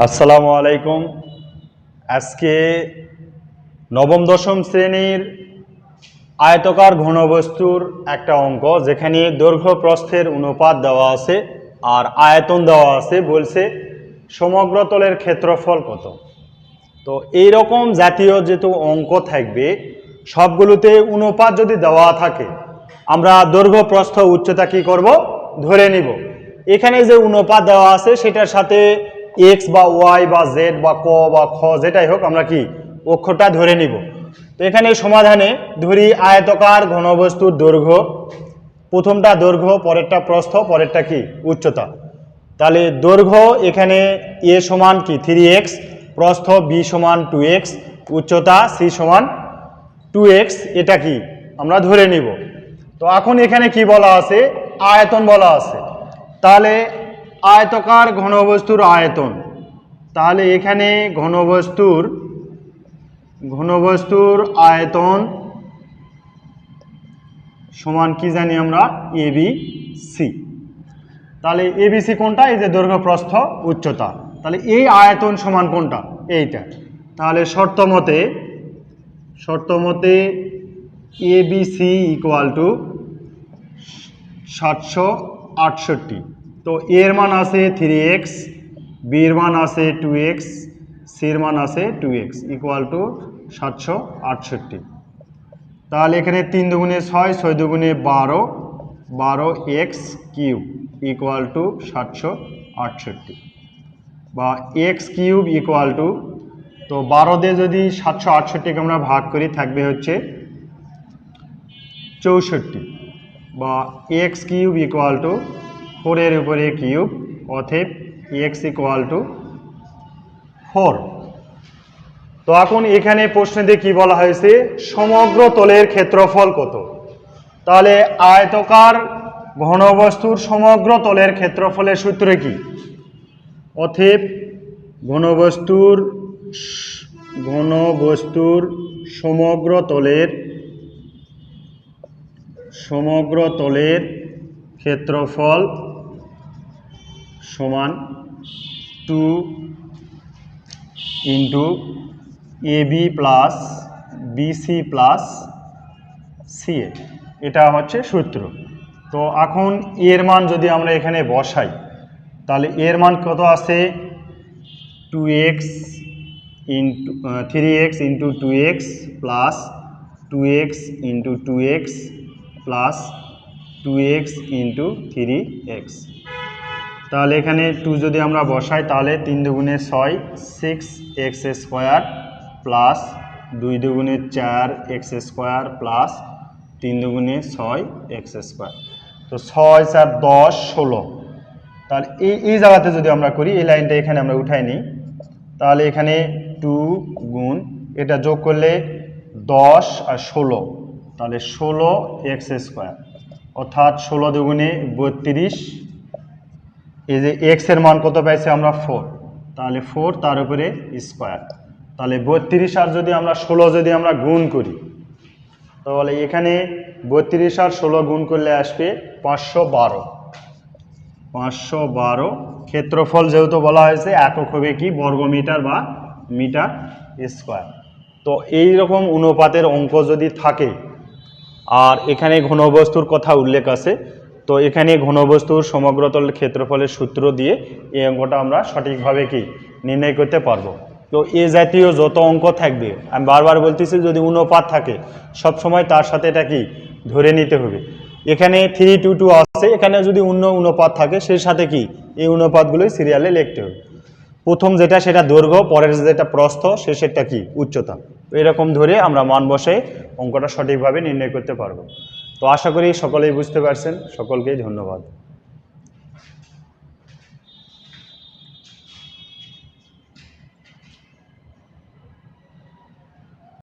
আসসালামু আলাইকুম। আজকে নবম, দশম শ্রেণির আয়তকার ঘনবস্তুর একটা অঙ্ক, যেখানে দৈর্ঘ্য প্রস্থের অনুপাত দেওয়া আছে আর আয়তন দেওয়া আছে বলছে সমগ্র তলের ক্ষেত্রফল কত। তো এই রকম জাতীয় যেহেতু অঙ্ক থাকবে, সবগুলোতে অনুপাত যদি দেওয়া থাকে, আমরা দৈর্ঘ্য, প্রস্থ, উচ্চতা কি করব? ধরে নিব। এখানে যে অনুপাত দেওয়া আছে, সেটার সাথে এক্স বা ওয়াই বা জেড বা ক বা খ যেটাই হোক, আমরা কি অক্ষরটা ধরে নিব। তো এখানে সমাধানে ধরি আয়তকার ঘনবস্তুর দৈর্ঘ্য। প্রথমটা দৈর্ঘ্য, পরেরটা প্রস্থ, পরেরটা কি? উচ্চতা। তাহলে দৈর্ঘ্য এখানে এ সমান কি? থ্রি এক্স প্রস্থ বি সমান টু এক্স উচ্চতা সি সমান টু এক্স এটা কি? আমরা ধরে নিব। তো এখন এখানে কি বলা আছে? আয়তন বলা আছে। তাহলে আয়তকার ঘনবস্তুর আয়তন। তাহলে এখানে ঘনবস্তুর ঘনবস্তুর আয়তন সমান কি জানি আমরা? এ বি সি তাহলে এবিসি কোনটা? এই যে দৈর্ঘ্য প্রস্থ উচ্চতা। তাহলে এই আয়তন সমান কোনটা? এইটা। তাহলে শর্ত মতে শর্ত মতে এবিসি ইকুয়াল টু সাতশো আটষট্টি। তো এর মান আছে থ্রি এক্স বির মান আছে টু এক্স সির মান আছে টু এক্স ইকুয়াল টু সাতশো আটষট্টি। তাহলে এখানে তিন দুগুণে ছয় ছয় দুগুণে বারো বারো এক্স কিউব ইকুয়াল টু সাতশো আটষট্টি। বা এক্স কিউব ইকুয়াল টু তো বারো দিয়ে যদি সাতশো আটষট্টিকে আমরা ভাগ করি, থাকবে হচ্ছে চৌষট্টি। বা এক্স কিউব ইকুয়াল টু ফোরের উপরে কিউব অথেব এক্স ইকুয়াল টু ফোর। তো এখন এখানে প্রশ্নেতে কি বলা হয়েছে? সমগ্র তলের ক্ষেত্রফল কত? তাহলে আয়তকার ঘনবস্তুর সমগ্র তলের ক্ষেত্রফলের সূত্র কি? অথেব ঘনবস্তুর ঘনবস্তুর সমগ্র তলের সমগ্র তলের ক্ষেত্রফল সমান two into A B plus BC plus C A. এটা হচ্ছে সূত্র। তো এখন এর মান যদি আমরা এখানে বসাই, তাহলে এর মান কত আছে two X into, three X into two X plus two X into two X plus two X into three X. তাহলে এখানে টু যদি আমরা বসাই, তাহলে তিন দুগুণে ছয় সিক্স এক্স স্কোয়ার প্লাস দুই দুগুণে চার এক্স স্কোয়ার প্লাস তিন দুগুণে ছয় এক্স স্কোয়ার তো ছয় চার দশ ষোলো। তাহলে এই এই জায়গাতে যদি আমরা করি, এই লাইনটা এখানে আমরা উঠাই নিই, তাহলে এখানে টু গুণ, এটা যোগ করলে দশ আর ষোলো। তাহলে ষোলো এক্স স্কোয়ার অর্থাৎ ষোলো দুগুণে বত্রিশ এই যে এক্সের মান কত পাইছি আমরা ফোর তাহলে ফোর তার উপরে স্কোয়ার তাহলে বত্রিশ আর যদি আমরা ষোলো যদি আমরা গুণ করি, তাহলে এখানে বত্রিশ আর ষোলো গুণ করলে আসবে পাঁচশো বারো। পাঁচশো বারো ক্ষেত্রফল যেহেতু বলা হয়েছে, একক হবে কি? বর্গমিটার বা মিটার স্কোয়ার তো এই রকম অনুপাতের অঙ্ক যদি থাকে, আর এখানে ঘনবস্তুর কথা উল্লেখ আছে তো এখানে ঘনবস্তুর সমগ্রতল ক্ষেত্রফলের সূত্র দিয়ে এই অঙ্কটা আমরা সঠিকভাবে কি নির্ণয় করতে পারব। তো এ জাতীয় যত অঙ্ক থাকবে, আমি বারবার বলতেছি যদি অনুপাত থাকে, সব সময় তার সাথে এটা কি ধরে নিতে হবে। এখানে থ্রি টু টু আছে, এখানে যদি অন্য অনুপাত থাকে, সেই সাথে কি এই অনুপাতগুলোই সিরিয়ালে লিখতে হবে। প্রথম যেটা, সেটা দৈর্ঘ্য, পরের যেটা প্রস্থ শেষেরটা কি? উচ্চতা। এরকম ধরে আমরা মান বসে অঙ্কটা সঠিকভাবে নির্ণয় করতে পারব। তো আশা করি সকলেই বুঝতে পারছেন। সকলকেই ধন্যবাদ।